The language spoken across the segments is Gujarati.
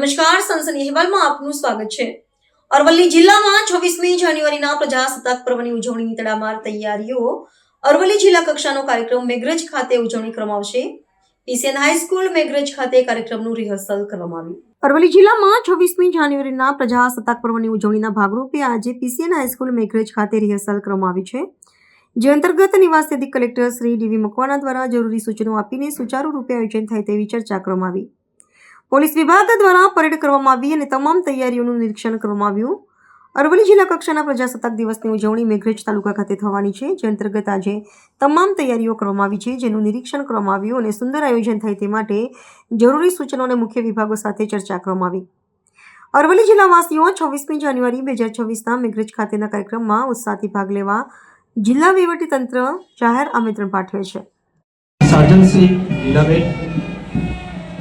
નમસ્કાર સનસની અહેવાલમાં આપનું સ્વાગત છે. અરવલ્લી જિલ્લામાં છવ્વીસમી જાન્યુઆરીના પ્રજાસત્તાક પર્વની ઉજવણીની તડામાર તૈયારીઓ. અરવલ્લી જિલ્લા કક્ષાનો કાર્યક્રમ મેઘરજ ખાતે ઉજવણી કરવામાં પીસીએન હાઈસ્કૂલ મેઘરજ ખાતે કાર્યક્રમનું રિહર્સલ કરવામાં આવ્યું. અરવલ્લી જિલ્લામાં છવ્વીસમી જાન્યુઆરીના પ્રજાસત્તાક પર્વની ઉજવણીના ભાગરૂપે આજે પીસીએન હાઈસ્કૂલ મેઘરજ ખાતે રિહર્સલ કરવામાં આવી છે. જે અંતર્ગત નિવાસી કલેક્ટર શ્રી ડીવી મકવાણા દ્વારા જરૂરી સૂચનો આપીને સુચારુ રૂપે આયોજન થાય તેવી ચર્ચા કરવામાં આવી. પોલીસ વિભાગ દ્વારા પરેડ કરવામાં આવી અને તમામ તૈયારીઓનું નિરીક્ષણ કરવામાં આવ્યું. અરવલ્લી જિલ્લા કક્ષાના પ્રજાસત્તાક દિવસની ઉજવણી મેઘરજ તાલુકા ખાતે થવાની છે. જે અંતર્ગત આજે તમામ તૈયારીઓ કરવામાં આવી છે, જેનું નિરીક્ષણ કરવામાં આવ્યું અને સુંદર આયોજન થાય તે માટે જરૂરી સૂચનો અને મુખ્ય વિભાગો સાથે ચર્ચા કરવામાં આવી. અરવલ્લી જિલ્લાવાસીઓ છવ્વીસમી જાન્યુઆરી બે હજાર છવ્વીસના મેઘરજ ખાતેના કાર્યક્રમમાં ઉત્સાહથી ભાગ લેવા જિલ્લા તંત્ર જાહેર આમંત્રણ પાઠવે છે. લીલાબેન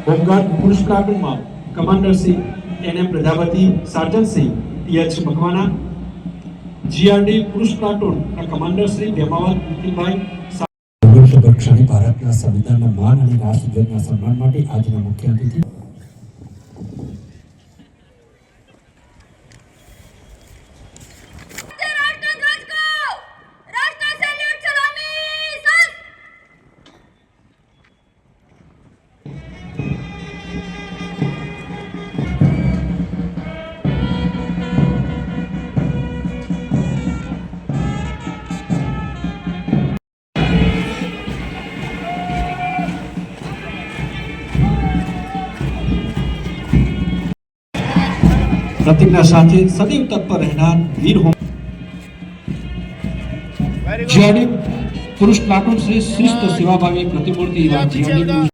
હોમગાર્ડ પુરુષ પ્લાટુનમાં commander Shri N M Prajapati T H Makwana GRD પુરુષ પ્લાટુનના કમાન્ડર શ્રી ભેમાવત નિખિલભાઈ ભારતના સંવિધાનના માન અને રાષ્ટ્રધ્વજના સન્માન માટે આજના મુખ્ય અતિથિ પ્રતિજ્ઞા સાથે સદૈવ તત્પર રહેનાર વીર હોમ જીઆરડી પુરુષ પ્લાટુન શ્રી શિસ્ત સેવાભાવી પ્રતિમૂર્તિ